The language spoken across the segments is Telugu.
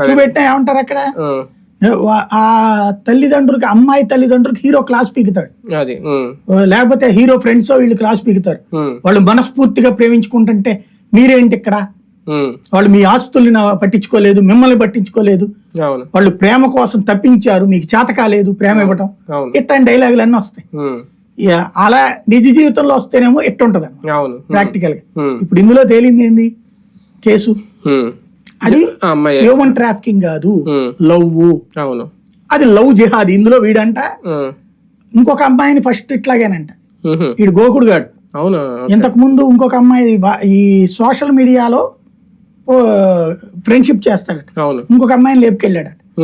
చూపెట్టినా ఏమంటారు అక్కడ? ఆ. తల్లిదండ్రులకి అమ్మాయి తల్లిదండ్రులకి హీరో క్లాస్ పీకుతాడు. లేకపోతే హీరో ఫ్రెండ్స్ వీళ్ళు క్లాస్ పీకుతారు. వాళ్ళు మనస్ఫూర్తిగా ప్రేమించుకుంటుంటే మీరేంటి ఇక్కడ? వాళ్ళు మీ ఆస్తుల్ని పట్టించుకోలేదు మిమ్మల్ని పట్టించుకోలేదు. వాళ్ళు ప్రేమ కోసం తప్పించారు మీకు చేత కాలేదు ప్రేమ ఇవ్వటం. ఇట్లాంటి డైలాగులు అన్నీ వస్తాయి. అలా నిజ జీవితంలో వస్తేనేమో ఎట్టుంటది ప్రాక్టికల్గా. ఇప్పుడు ఇందులో తేలింది ఏంది? కేసు. అది హ్యూమన్ ట్రాఫికింగ్ కాదు. లవ్ అవును. అది లవ్ జిహాద్. ఇందులో వీడంట. ఇంకొక అమ్మాయిని ఫస్ట్ ఇట్లాగేనంట. వీడు గోకుడు గాడు. అవును? ఇంతకు ముందు ఇంకొక అమ్మాయి ఈ సోషల్ మీడియాలో ఫ్రెండ్షిప్ చేస్తాడట. ఇంకొక అమ్మాయిని లేపుకెళ్ళాడట.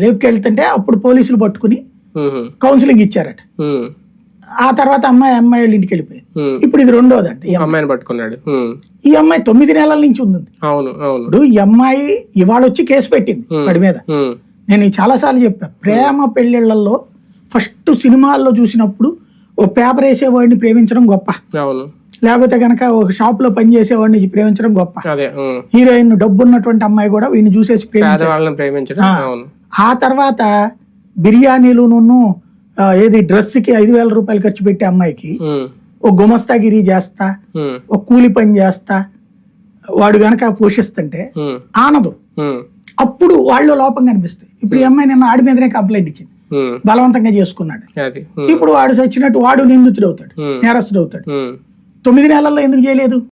లేపుకెళ్తుంటే అప్పుడు పోలీసులు పట్టుకుని కౌన్సిలింగ్ ఇచ్చారట. ఆ తర్వాత అమ్మాయి అమ్మాయి వాళ్ళ ఇంటికి వెళ్ళిపోయింది. ఇప్పుడు ఇది రెండోదంట ఈ అమ్మాయి. అమ్మాయిని పట్టుకున్నాడు. ఈ అమ్మాయి తొమ్మిది నెలల నుంచి ఉంది అవును అవును. ఇప్పుడు ఈ అమ్మాయి ఇవాళ వచ్చి కేసు పెట్టింది వాడి మీద. నేను చాలాసార్లు చెప్పా ప్రేమ పెళ్ళిళ్ళల్లో ఫస్ట్ సినిమాల్లో చూసినప్పుడు ఓ పేపర్ వేసేవాడిని ప్రేమించడం గొప్ప. లేకపోతే కనుక ఒక షాప్లో పని చేసేవాడిని ప్రేమించడం గొప్ప. హీరోయిన్ డబ్బు ఉన్నటువంటి అమ్మాయి కూడా వీడిని చూసేసి ప్రేమించడం ఆ. తర్వాత బిర్యానీలును ఆ, ఏది డ్రెస్కి ఐదు వేల రూపాయలు ఖర్చు పెట్టే అమ్మాయికి ఓ గుమస్తాగిరి చేస్తా ఒక కూలి పని చేస్తా వాడు గనక పోషిస్తుంటే ఆనదు. అప్పుడు వాళ్ళు లోపం కనిపిస్తుంది. ఇప్పుడు ఈ అమ్మాయి నిన్న ఆడి మీదనే కంప్లైంట్ ఇచ్చింది. బలవంతంగా చేసుకున్నాడు. ఇప్పుడు వాడు చచ్చినట్టు వాడు నిందితుడు అవుతాడు నేరస్తుడు అవుతాడు. తొమ్మిది నెలల్లో ఎందుకు చేయలేదు?